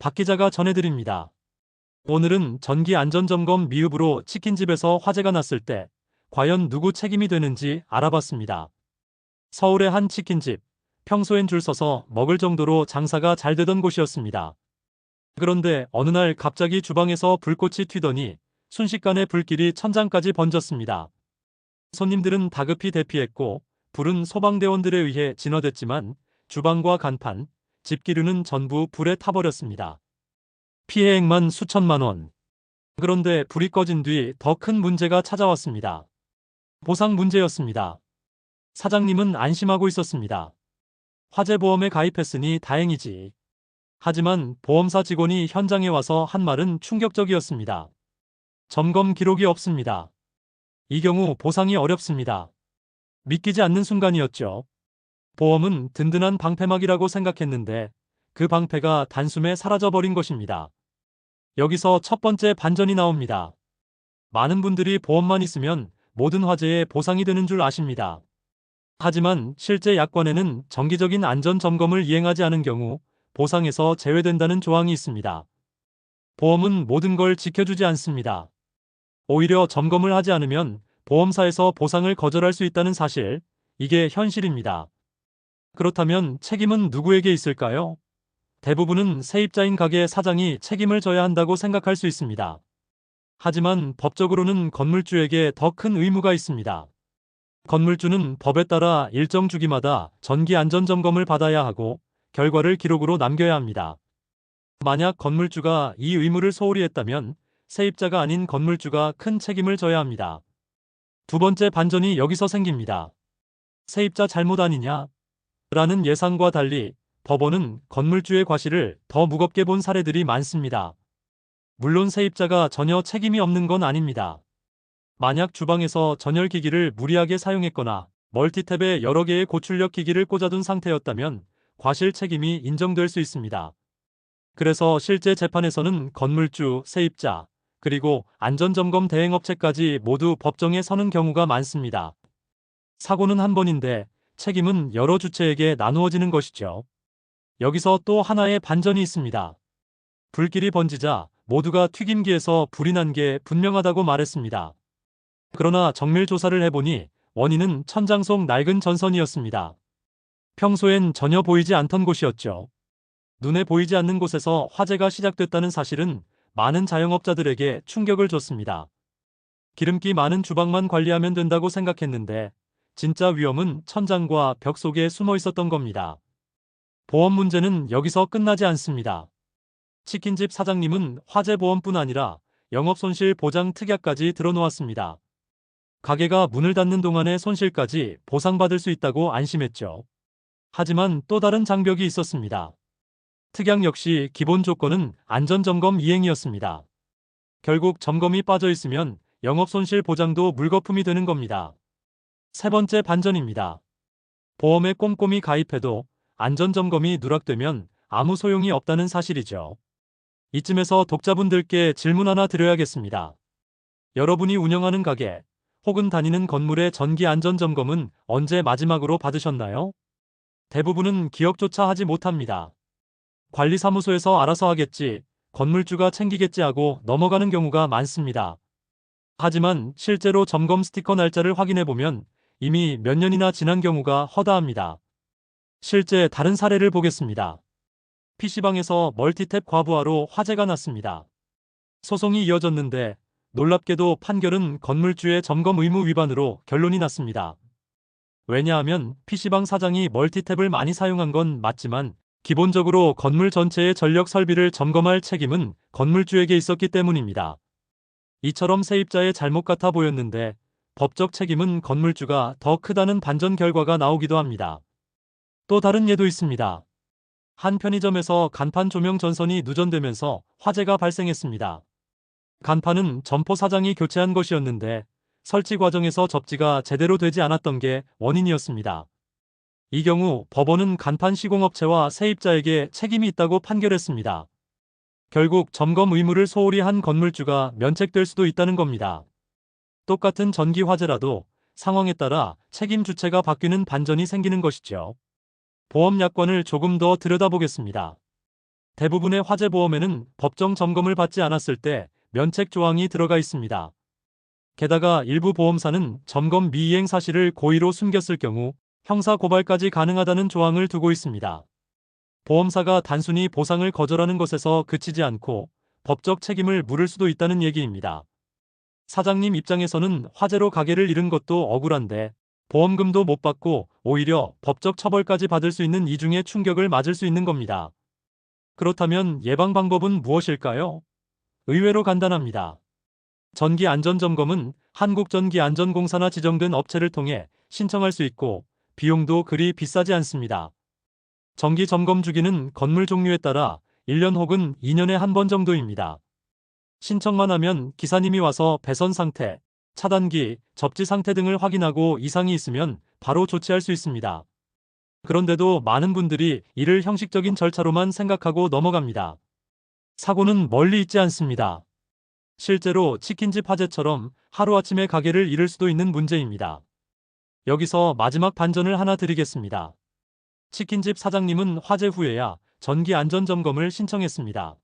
박 기자가 전해드립니다. 오늘은 전기 안전점검 미흡으로 치킨집에서 화재가 났을 때 과연 누구 책임이 되는지 알아봤습니다. 서울의 한 치킨집, 평소엔 줄 서서 먹을 정도로 장사가 잘 되던 곳이었습니다. 그런데 어느 날 갑자기 주방에서 불꽃이 튀더니 순식간에 불길이 천장까지 번졌습니다. 손님들은 다급히 대피했고 불은 소방대원들에 의해 진화됐지만 주방과 간판, 집기류는 전부 불에 타버렸습니다. 피해액만 수천만 원. 그런데 불이 꺼진 뒤 더 큰 문제가 찾아왔습니다. 보상 문제였습니다. 사장님은 안심하고 있었습니다. 화재보험에 가입했으니 다행이지. 하지만 보험사 직원이 현장에 와서 한 말은 충격적이었습니다. 점검 기록이 없습니다. 이 경우 보상이 어렵습니다. 믿기지 않는 순간이었죠. 보험은 든든한 방패막이라고 생각했는데 그 방패가 단숨에 사라져버린 것입니다. 여기서 첫 번째 반전이 나옵니다. 많은 분들이 보험만 있으면 모든 화재에 보상이 되는 줄 아십니다. 하지만 실제 약관에는 정기적인 안전 점검을 이행하지 않은 경우 보상에서 제외된다는 조항이 있습니다. 보험은 모든 걸 지켜주지 않습니다. 오히려 점검을 하지 않으면 보험사에서 보상을 거절할 수 있다는 사실, 이게 현실입니다. 그렇다면 책임은 누구에게 있을까요? 대부분은 세입자인 가게 사장이 책임을 져야 한다고 생각할 수 있습니다. 하지만 법적으로는 건물주에게 더 큰 의무가 있습니다. 건물주는 법에 따라 일정 주기마다 전기 안전 점검을 받아야 하고 결과를 기록으로 남겨야 합니다. 만약 건물주가 이 의무를 소홀히 했다면 세입자가 아닌 건물주가 큰 책임을 져야 합니다. 두 번째 반전이 여기서 생깁니다. 세입자 잘못 아니냐? 라는 예상과 달리 법원은 건물주의 과실을 더 무겁게 본 사례들이 많습니다. 물론 세입자가 전혀 책임이 없는 건 아닙니다. 만약 주방에서 전열기기를 무리하게 사용했거나 멀티탭에 여러 개의 고출력 기기를 꽂아둔 상태였다면 과실 책임이 인정될 수 있습니다. 그래서 실제 재판에서는 건물주, 세입자, 그리고 안전점검 대행업체까지 모두 법정에 서는 경우가 많습니다. 사고는 한 번인데 책임은 여러 주체에게 나누어지는 것이죠. 여기서 또 하나의 반전이 있습니다. 불길이 번지자 모두가 튀김기에서 불이 난 게 분명하다고 말했습니다. 그러나 정밀 조사를 해보니 원인은 천장 속 낡은 전선이었습니다. 평소엔 전혀 보이지 않던 곳이었죠. 눈에 보이지 않는 곳에서 화재가 시작됐다는 사실은 많은 자영업자들에게 충격을 줬습니다. 기름기 많은 주방만 관리하면 된다고 생각했는데 진짜 위험은 천장과 벽 속에 숨어 있었던 겁니다. 보험 문제는 여기서 끝나지 않습니다. 치킨집 사장님은 화재 보험뿐 아니라 영업 손실 보장 특약까지 들어놓았습니다. 가게가 문을 닫는 동안의 손실까지 보상받을 수 있다고 안심했죠. 하지만 또 다른 장벽이 있었습니다. 특약 역시 기본 조건은 안전점검 이행이었습니다. 결국 점검이 빠져 있으면 영업 손실 보장도 물거품이 되는 겁니다. 세 번째 반전입니다. 보험에 꼼꼼히 가입해도 안전점검이 누락되면 아무 소용이 없다는 사실이죠. 이쯤에서 독자분들께 질문 하나 드려야겠습니다. 여러분이 운영하는 가게 혹은 다니는 건물의 전기 안전점검은 언제 마지막으로 받으셨나요? 대부분은 기억조차 하지 못합니다. 관리사무소에서 알아서 하겠지, 건물주가 챙기겠지 하고 넘어가는 경우가 많습니다. 하지만 실제로 점검 스티커 날짜를 확인해 보면 이미 몇 년이나 지난 경우가 허다합니다. 실제 다른 사례를 보겠습니다. PC방에서 멀티탭 과부하로 화재가 났습니다. 소송이 이어졌는데 놀랍게도 판결은 건물주의 점검 의무 위반으로 결론이 났습니다. 왜냐하면 PC방 사장이 멀티탭을 많이 사용한 건 맞지만 기본적으로 건물 전체의 전력 설비를 점검할 책임은 건물주에게 있었기 때문입니다. 이처럼 세입자의 잘못 같아 보였는데 법적 책임은 건물주가 더 크다는 반전 결과가 나오기도 합니다. 또 다른 예도 있습니다. 한 편의점에서 간판 조명 전선이 누전되면서 화재가 발생했습니다. 간판은 점포 사장이 교체한 것이었는데 설치 과정에서 접지가 제대로 되지 않았던 게 원인이었습니다. 이 경우 법원은 간판 시공업체와 세입자에게 책임이 있다고 판결했습니다. 결국 점검 의무를 소홀히 한 건물주가 면책될 수도 있다는 겁니다. 똑같은 전기 화재라도 상황에 따라 책임 주체가 바뀌는 반전이 생기는 것이죠. 보험 약관을 조금 더 들여다보겠습니다. 대부분의 화재 보험에는 법정 점검을 받지 않았을 때 면책 조항이 들어가 있습니다. 게다가 일부 보험사는 점검 미이행 사실을 고의로 숨겼을 경우 형사 고발까지 가능하다는 조항을 두고 있습니다. 보험사가 단순히 보상을 거절하는 것에서 그치지 않고 법적 책임을 물을 수도 있다는 얘기입니다. 사장님 입장에서는 화재로 가게를 잃은 것도 억울한데 보험금도 못 받고 오히려 법적 처벌까지 받을 수 있는 이중의 충격을 맞을 수 있는 겁니다. 그렇다면 예방 방법은 무엇일까요? 의외로 간단합니다. 전기 안전점검은 한국전기안전공사나 지정된 업체를 통해 신청할 수 있고 비용도 그리 비싸지 않습니다. 정기 점검 주기는 건물 종류에 따라 1년 혹은 2년에 한 번 정도입니다. 신청만 하면 기사님이 와서 배선 상태, 차단기, 접지 상태 등을 확인하고 이상이 있으면 바로 조치할 수 있습니다. 그런데도 많은 분들이 이를 형식적인 절차로만 생각하고 넘어갑니다. 사고는 멀리 있지 않습니다. 실제로 치킨집 화재처럼 하루아침에 가게를 잃을 수도 있는 문제입니다. 여기서 마지막 반전을 하나 드리겠습니다. 치킨집 사장님은 화재 후에야 전기 안전 점검을 신청했습니다.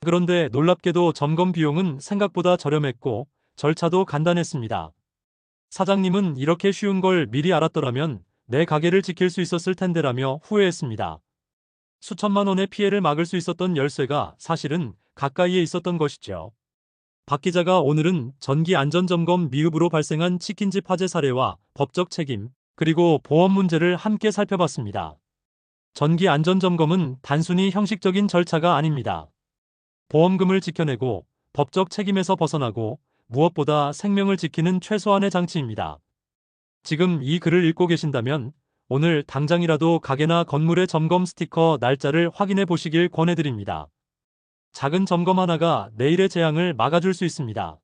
그런데 놀랍게도 점검 비용은 생각보다 저렴했고 절차도 간단했습니다. 사장님은 이렇게 쉬운 걸 미리 알았더라면 내 가게를 지킬 수 있었을 텐데라며 후회했습니다. 수천만 원의 피해를 막을 수 있었던 열쇠가 사실은 가까이에 있었던 것이죠. 박 기자가 오늘은 전기 안전점검 미흡으로 발생한 치킨집 화재 사례와 법적 책임, 그리고 보험 문제를 함께 살펴봤습니다. 전기 안전점검은 단순히 형식적인 절차가 아닙니다. 보험금을 지켜내고 법적 책임에서 벗어나고 무엇보다 생명을 지키는 최소한의 장치입니다. 지금 이 글을 읽고 계신다면 오늘 당장이라도 가게나 건물의 점검 스티커 날짜를 확인해 보시길 권해드립니다. 작은 점검 하나가 내일의 재앙을 막아줄 수 있습니다.